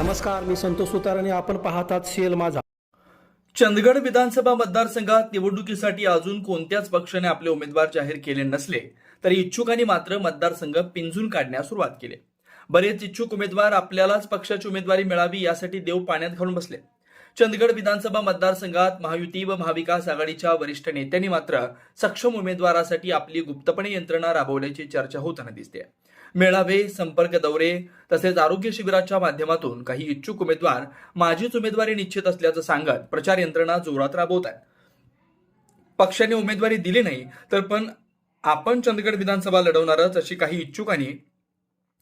नमस्कार मी संतोष सुतार आणि आपण पाहतात सीएल माझा. चंदगड विधानसभा मतदारसंघात निवडणुकीसाठी अजून कोणत्याच पक्षाने आपले उमेदवार जाहीर केले नसले तरी इच्छुकांनी मात्र मतदारसंघ पिंजून काढण्यास सुरुवात केली. बरेच इच्छुक उमेदवार आपल्यालाच पक्षाची उमेदवारी मिळावी यासाठी देव पाण्यात घालून बसले. चंदगड विधानसभा मतदारसंघात महायुती व महाविकास आघाडीच्या वरिष्ठ नेत्यांनी मात्र सक्षम उमेदवारासाठी आपली गुप्तपणे यंत्रणा राबवल्याची चर्चा होताना दिसते. मेळावे संपर्क दौरे तसेच आरोग्य शिबिराच्या माध्यमातून काही इच्छुक उमेदवार माझीच उमेदवारी निश्चित असल्याचं सांगत प्रचार यंत्रणा जोरात राबवत आहेत. पक्षाने उमेदवारी दिली नाही तर पण आपण चंदगड विधानसभा लढवणारच अशी काही इच्छुकांनी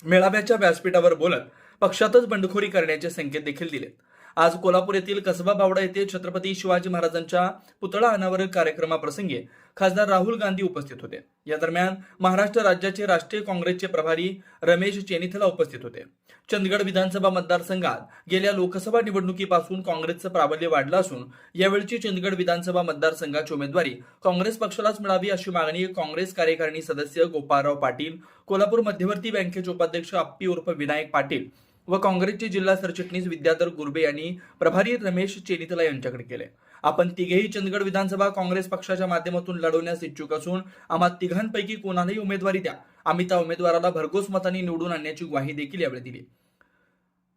मेळाव्याच्या व्यासपीठावर बोलत पक्षातच बंडखोरी करण्याचे संकेत देखील दिलेत. आज कोल्हापूर येथील कसबा बावडा येथे छत्रपती शिवाजी महाराजांच्या पुतळा अनावरण कार्यक्रमाप्रसंगी खासदार राहुल गांधी उपस्थित होते. या दरम्यान महाराष्ट्र राज्याचे राष्ट्रीय काँग्रेसचे प्रभारी रमेश चेनिथला उपस्थित होते. चंदगड विधानसभा मतदारसंघात गेल्या लोकसभा निवडणुकीपासून काँग्रेसचं प्राबल्य वाढलं असून यावेळची चंदगड विधानसभा मतदारसंघाची उमेदवारी काँग्रेस पक्षालाच मिळावी अशी मागणी काँग्रेस कार्यकारिणी सदस्य गोपाळराव पाटील कोल्हापूर मध्यवर्ती बँकेचे उपाध्यक्ष अप्पी उर्फ विनायक पाटील व काँग्रेसचे जिल्हा सरचिटणीस विद्याधर गुर्बे यांनी प्रभारी रमेश चेनितला यांच्याकडे केले. आपण तिघेही चंदगड विधानसभा काँग्रेस पक्षाच्या माध्यमातून लढवण्यास इच्छुक असून आम्हा तिघांपैकी कोणालाही उमेदवारी द्या. आम्ही त्या उमेदवाराला भरघोस मतांनी निवडून आणण्याची ग्वाही देखील यावेळी दिली.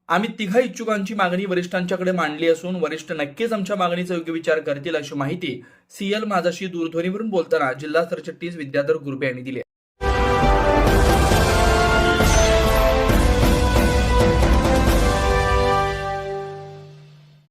आम्ही तिघा इच्छुकांची मागणी वरिष्ठांच्याकडे मांडली असून वरिष्ठ नक्कीच आमच्या मागणीचा योग्य विचार करतील अशी माहिती सीएल माझाशी दूरध्वनीवरून बोलताना जिल्हा सरचिटणीस विद्याधर गुर्बे यांनी दिली.